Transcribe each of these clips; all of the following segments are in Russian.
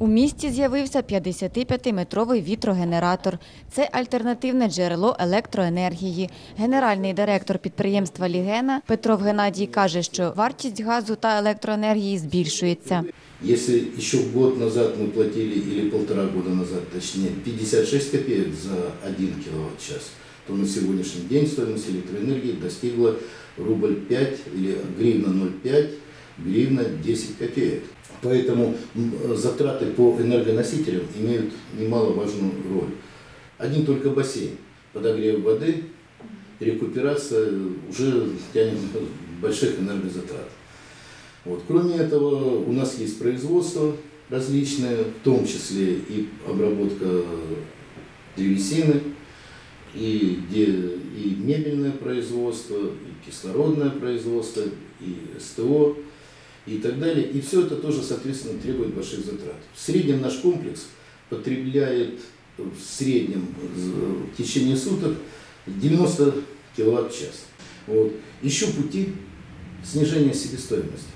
У місті з'явився 55-метровий вітрогенератор. Це альтернативне джерело електроенергії. Генеральний директор підприємства Лігена Петров Геннадій каже, що вартість газу та електроенергії збільшується. Если еще год назад мы платили, или полтора года назад, точнее, 56 копеек за 1 киловатт-час, то на сегодняшний день стоимость электроэнергии достигла рубль 5 или гривна 0,5, гривна 10 копеек. Поэтому затраты по энергоносителям имеют немаловажную роль. Один только бассейн, подогрев воды, рекуперация уже тянет больших энергозатрат. Вот. Кроме этого, у нас есть производство различное, в том числе и обработка древесины, и, и мебельное производство, и кислородное производство, и СТО, и так далее. И все это тоже, соответственно, требует больших затрат. В среднем наш комплекс потребляет в среднем в течение суток 90 киловатт в час. Вот. Ищу пути снижения себестоимости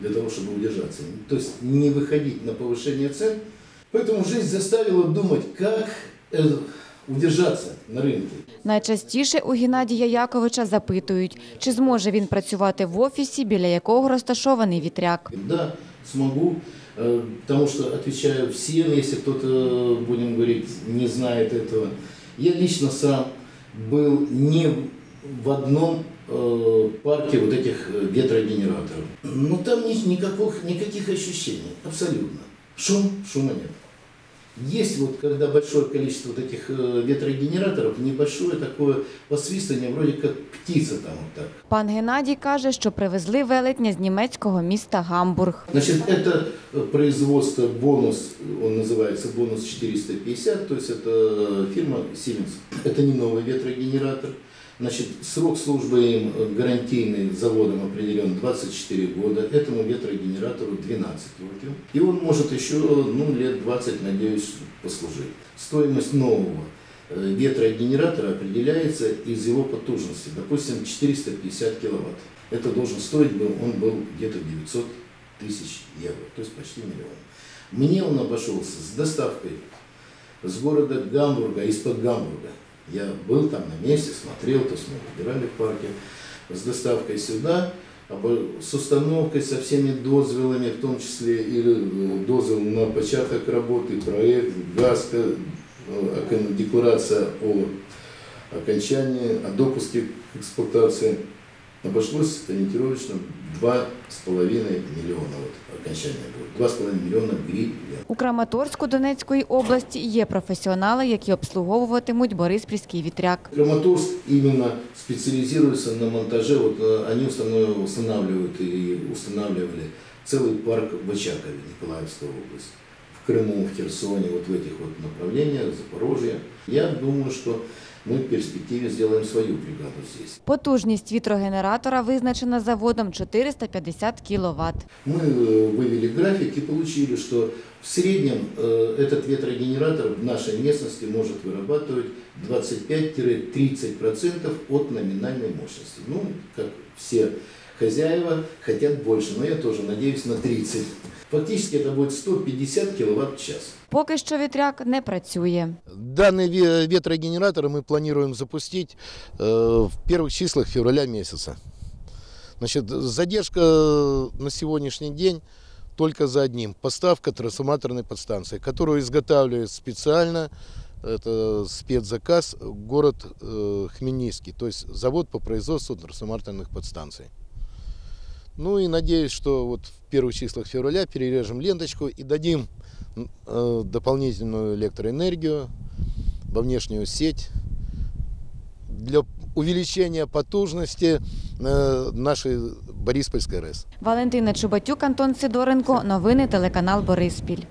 для того, чтобы удержаться. То есть не выходить на повышение цен. Поэтому жизнь заставила думать, как удержаться на рынке. Найчастіше у Геннадія Яковича запитують, чи зможе він працювати в офісі, біля якого розташований вітряк. Да, смогу, э, потому что отвечаю всем, если кто-то, будем говорить, не знает этого. Я лично сам был не в одном э, парке вот этих э, ветрогенераторов. Но там ни- никаких, никаких ощущений, абсолютно. Шум, шума нет. Есть вот, когда большое количество вот этих э, ветрогенераторов, небольшое такое посвистывание, вроде как птица там вот так. Пан Геннадій каже, що привезли велетня з німецького міста Гамбург. Значит, это э, производство бонус, он называется бонус 450, то есть это фирма Siemens. Это не новый ветрогенератор. Значит, срок службы им э, гарантийный заводом определен 24 года, этому ветрогенератору 12 років. И он может еще ну, лет 20, надеюсь, послужить. Стоимость нового э, ветрогенератора определяется из его потужности, допустим, 450 киловатт. Это должен стоить, был, он был где-то 900 тысяч евро, то есть почти миллион. Мне он обошелся с доставкой с города Гамбурга, из-под Гамбурга. Я был там на месте, смотрел, то есть мы выбирали в парке, с доставкой сюда, обо- с установкой, со всеми дозвелами, в том числе и э, дозвел на початок работы, проект, газ, э, декларация о окончании, о допуске к эксплуатации. Обошлось ориентировочно 2,5 миллиона, вот изначально було 2,5 мільйона гривень. У Краматорську Донецької області є професіонали, які обслуговуватимуть Бориспільський вітряк. Краматорськ іменно спеціалізується на монтажі. От е, вони встановлюють і встановлювали цілий парк Бачакові Ніколаївської області. В Крыму, в Херсоне, вот в этих вот направлениях, Запорожье. Я думаю, что мы в перспективе сделаем свою бригаду здесь. Потужність вітрогенератора визначена заводом 450 кВт. Мы э, вывели график и получили, что в среднем э, этот ветрогенератор в нашей местности может вырабатывать 25-30% от номинальной мощности. Ну, как все хозяева хотят больше, но я тоже надеюсь на 30. Фактически это будет 150 киловатт в час. Поки що вітряк не працює. Данный ве- ветрогенератор мы планируем запустить э, в первых числах февраля месяца. Значит, задержка на сегодняшний день только за одним. Поставка трансформаторной подстанции, которую изготавливает специально, это спецзаказ, город э, Хмельницкий, то есть завод по производству трансформаторных подстанций. Ну и надеюсь, что вот в первых числах февраля перережем ленточку и дадим э, дополнительную электроэнергию во внешнюю сеть для увеличения потужности э, нашей Бориспольской РЭС. Валентина Чубатюк, Антон Сидоренко. Новини телеканал Бориспіль.